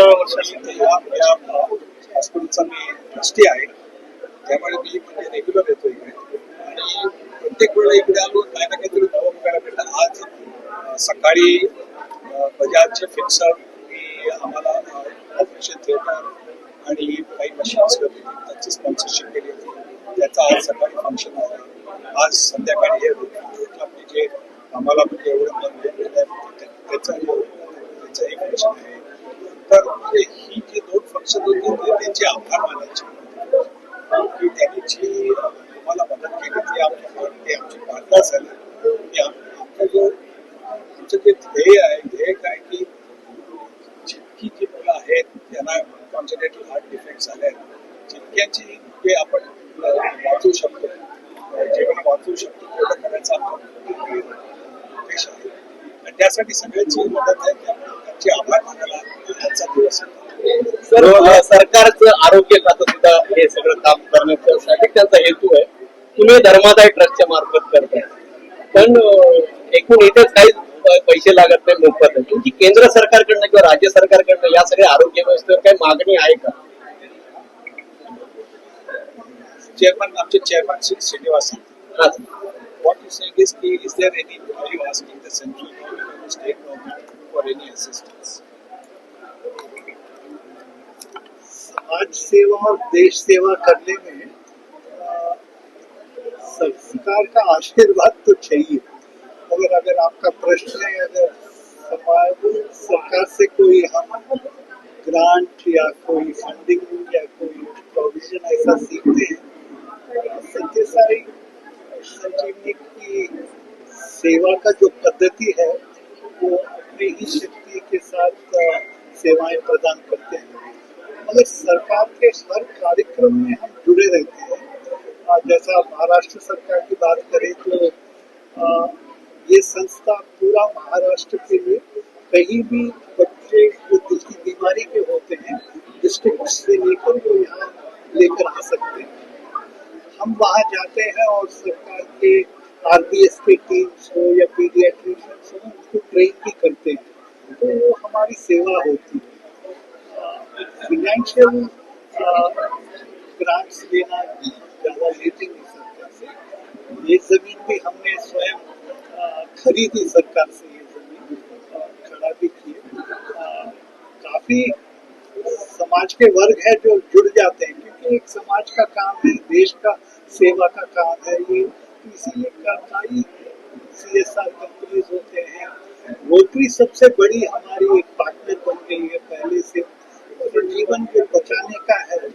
वर्षांनी या हॉस्पिटलचा मी ट्रस्टी आहे. त्यामुळे मी म्हणजे रेग्युलर येतो इकडे आणि प्रत्येक वेळेला इकडे आलो काय ना काहीतरी नवं बघायला भेटलं. आज सकाळी बजाजचे फिक्सर मी आम्हाला ऑपरेशन थिएटर आणि काही मशीन्स त्यांची स्पॉन्सरशिप केली होती. त्याचा आज सकाळी फंक्शन आहे. आज संध्याकाळी हे आपले जे आम्हाला म्हणजे एवढं मन भेटलेलं त्याचं त्याचं एक फंक्शन आहे. म्हणजे ही जी दोन फंक्शन होती ते त्यांचे आभार मानायचे. की त्यांनी जी आम्हाला मदत केली ती आमच्या ते आमची पार्टनर झाली. की आमचा जो आमचं जे ध्येय आहे ध्येय काय की जितकी जी मुलं आहेत त्यांना कॉन्सन्ट्रेटेड हार्ट डिफेक्ट झाले आहेत जितक्याची ते आपण वाचू वाचवू शकतो अ, जेवण वाचवू शकतो तेवढं करायचा आमचा उद्देश आहे आणि त्यासाठी सगळ्याची मदत आहे. त्यामुळे त्यांचे आभार मानायला आजचा दिवस सर अ, सरकारचं आरोग्य खातं सुद्धा हे सगळं काम करण्यासाठी त्यांचा हेतू आहे तुम्ही धर्मादाय ट्रस्टच्या मार्फत करताय. पण एकूण इथेच काही पैसे लागत नाही मोफत आहे. तुमची केंद्र सरकारकडनं किंवा राज्य सरकारकडनं या सगळ्या आरोग्य व्यवस्थेवर काही मागणी आहे का? चेअरमन आमचे चेअरमन श्री श्रीनिवास हा. what you saying is ki, is there any are you asking the central government or the state government for any assistance आज सेवा और देश सेवा करने में अ, सरकार का आशीर्वाद तो चाहिए। मगर अगर आपका प्रश्न है अगर समाज सरकार से कोई हम ग्रांट या कोई फंडिंग या कोई प्रोविजन ऐसा सीखते हैं सत्य साई संजीवनी की सेवा का जो पद्धति है वो अपनी ही शक्ति के साथ सेवाएं प्रदान करते हैं। मगर सरकार के हर कार्यक्रम में हम जुड़े रहते हैं। जैसा महाराष्ट्र सरकार की बात करें तो ये संस्था पूरा महाराष्ट्र के लिए कहीं भी बच्चे जो दिल की बीमारी के होते हैं डिस्ट्रिक्ट से लेकर वो यहाँ लेकर आ सकते हैं। हम वहाँ जाते हैं और सरकार के आर के टीम हो या पीडियाट्रिशियंस हो उनको ट्रेन भी करते हैं तो वो हमारी सेवा होती है फिनेंशियल ग्रांट्स लेना ज़्यादा लेते नहीं सरकार से ये जमीन भी हमने स्वयं खरीदी सरकार से ये जमीन खड़ा भी किए काफी समाज के वर्ग है जो जुड़ जाते हैं क्योंकि एक समाज का काम है देश का सेवा का काम है ये इसीलिए कई सी एस आर कंपनीज होते हैं। रोटरी सबसे बड़ी हमारी एक पार्टनर बन गई है पहले से जीवन को बचाने का है है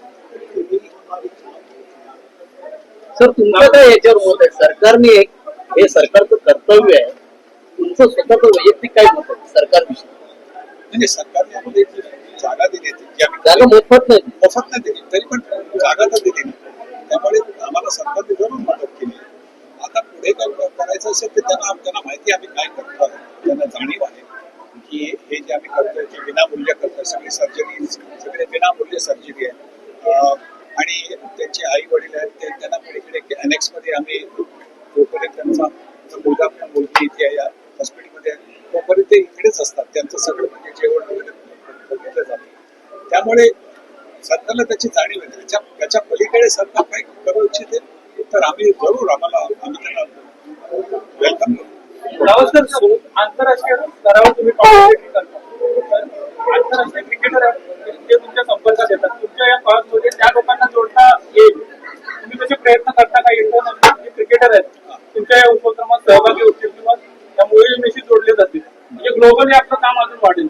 सर तुमचं काय याच्यावर मत आहे? सरकारने एक हे सरकारचं कर्तव्य आहे. तुमचं स्वतःचं वैयक्तिक काय मत आहे सरकारविषयी? म्हणजे सरकारने आम्हाला एक जागा दिली होती आम्ही जागा मोफत नाही मोफत नाही दिली तरी पण जागा तर दिली. ना त्यामुळे आम्हाला सरकारने जरूर मदत केली आता पुढे काय करायचं असेल तर त्यांना त्यांना माहिती आहे आम्ही काय करतो आहे. त्यांना जाणीव आहे की हे जे आम्ही करतोय ते विनामूल्य करतोय सगळी सर्जरी सगळे विनामूल्य सर्जरी आहे अं, आणि त्यांचे आई वडील आहेत ते त्यांना पलीकडे अनेक्समध्ये आम्ही जोपर्यंत त्यांचा जो मुलगा आपल्या मुलगी इथे या हॉस्पिटलमध्ये आहे, तोपर्यंत ते इकडेच असतात. त्यांचं सगळं म्हणजे जेवण वगैरे बघितलं जातं. त्यामुळे सरकारला त्याची जाणीव आहे. त्याच्या त्याच्या पलीकडे सरकार काही करू इच्छिते तर आम्ही जरूर आम्हाला आम्ही त्यांना वेलकम करू. गावस्कर आंतरराष्ट्रीय स्तरावर तुम्ही कॉम्पिटिशन करता तर आंतरराष्ट्रीय क्रिकेटर आहेत ते तुमच्या संपर्कात येतात तुमच्या या कॉलेजमध्ये त्या लोकांना जोडता येईल तुम्ही कसे प्रयत्न करता का इंटरनॅशनल जे क्रिकेटर आहेत तुमच्या या उपक्रमात सहभागी होतील किंवा या मोहिमेशी जोडले जातील म्हणजे ग्लोबली आपलं काम अजून वाढेल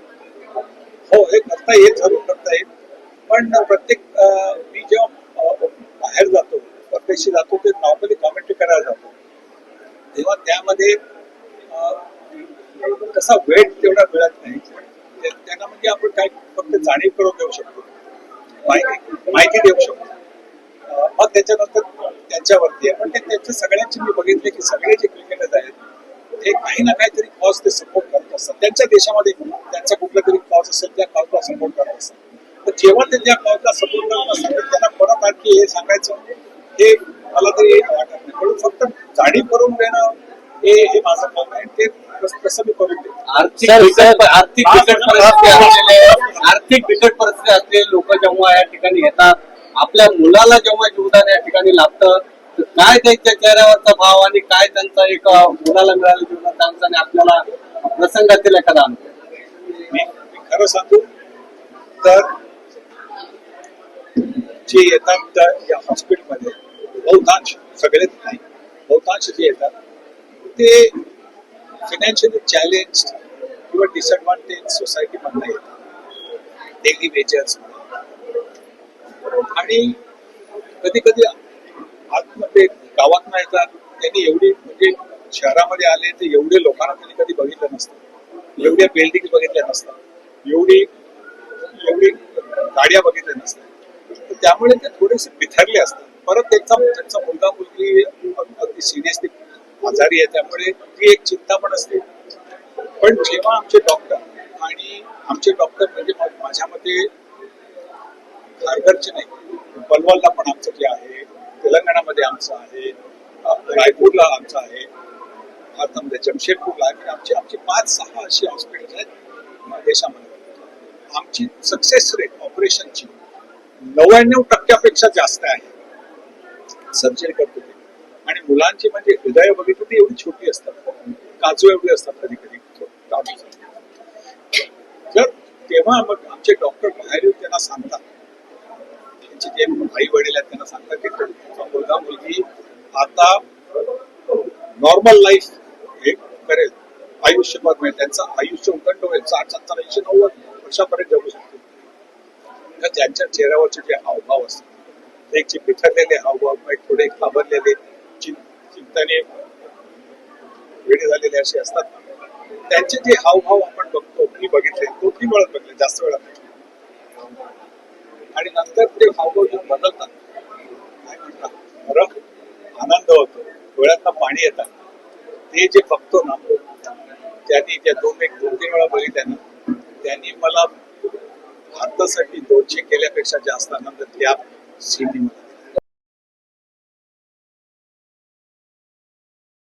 हो हे करता येईल जरूर करता येईल पण प्रत्येक अं, मी जेव्हा बाहेर जातो परदेशी जातो ते नॉर्मली कॉमेंट्री करायला जातो. तेव्हा त्यामध्ये कसा तसा वेळ तेवढा मिळत नाही. म्हणजे त्यांना म्हणजे आपण काय फक्त जाणीव करून देऊ शकतो. माहिती माहिती देऊ शकतो. मग त्याच्यानंतर त्यांच्यावरती आहे. पण ते त्यांच्या सगळ्यांचे मी बघितले की सगळे जे क्रिकेटर्स आहेत ते काही ना काहीतरी कॉज ते सपोर्ट करत असतात. त्यांच्या देशामध्ये त्यांचा कुठला तरी कॉज असेल त्या कॉजला सपोर्ट करत असतात. जेव्हा ते त्या कॉजला सपोर्ट करत असतात तर त्यांना परत आणखी हे सांगायचं हे मला तरी वाटत नाही. म्हणून फक्त जाणीव करून देणं हे हे माझं काम आहे. ते तस- मी करून देतो. आर्थिक आर्थिक बिकट परिस्थिती असलेले लोक जेव्हा या ठिकाणी येतात आपल्या मुलाला जेव्हा जीवदान या ठिकाणी लागतं तर काय त्यांच्या चेहऱ्यावरचा भाव आणि काय त्यांचा एक मुलाला मिळालं जीवनात त्यांचा आणि आपल्याला प्रसंगातील एखादा खरं सांगू तर जे येतात त्या या हॉस्पिटलमध्ये बहुतांश सगळेच नाही. बहुतांश जे येतात ते फिनान्शियली चॅलेंज किंवा डिसएडव्हान्टेज सोसायटीमधनं येतात. डेली वेजेस आणि कधी कधी आतमध्ये गावात नाही येतात त्यांनी एवढी म्हणजे शहरामध्ये आले ते एवढे लोकांना त्यांनी कधी बघितलं नसतं. एवढ्या बिल्डिंग बघितल्या नसतात. एवढी एवढी गाड्या बघितल्या नसतात. त्यामुळे ते थोडेसे बिथरले असतात. परत त्यांचा त्यांचा मुलगा मुलगी अगदी सिरियसली आजारी आहे त्यामुळे ती एक चिंता पण असते. पण जेव्हा आमचे डॉक्टर आणि आमचे डॉक्टर म्हणजे माझ्या मते खारघरचे नाही पलवलला पण आमचं जे आहे तेलंगणामध्ये आमचं आहे रायपूरला आमचं आहे भारतामध्ये जमशेदपूरला आहे आमचे आमचे पाच सहा अशी हॉस्पिटल आहेत देशामध्ये. आमची सक्सेस रेट ऑपरेशनची नव्याण्णव टक्क्यापेक्षा जास्त आहे. सर्जरी करतो ते आणि मुलांची म्हणजे हृदय बघितली ती एवढी छोटी असतात. काजू एवढी असतात कधी कधी तर तेव्हा मग आमचे डॉक्टर बाहेर येऊन त्यांना सांगतात. त्यांचे जे आई वडील आहेत त्यांना सांगतात की तुमचा मुलगा मुलगी आता नॉर्मल लाईफ हे करेल. आयुष्यभर म्हणजे त्यांचं आयुष्य उदंड होईल. साठ सत्तर ऐंशी नव्वद वर्षापर्यंत जगू शकतो तर त्यांच्या चेहऱ्यावरचे जे हावभाव असतात? एक जे बिथरलेले हावभाव मग थोडे घाबरलेले चिंताने वेळे झालेले असे असतात. त्यांचे जे हावभाव आपण बघतो मी बघितले दोन्ही वेळा बघितले जास्त वेळा आणि नंतर ते हावभाव जेव्हा बदलतात काय म्हणतात आनंद होतो डोळ्यातनं पाणी येतात ते जे बघतो ना त्यांनी त्या दोन एक दोन तीन वेळा बघितल्या ना त्यांनी मला भारतासाठी दोनशे केल्यापेक्षा जास्त आनंद त्या सीने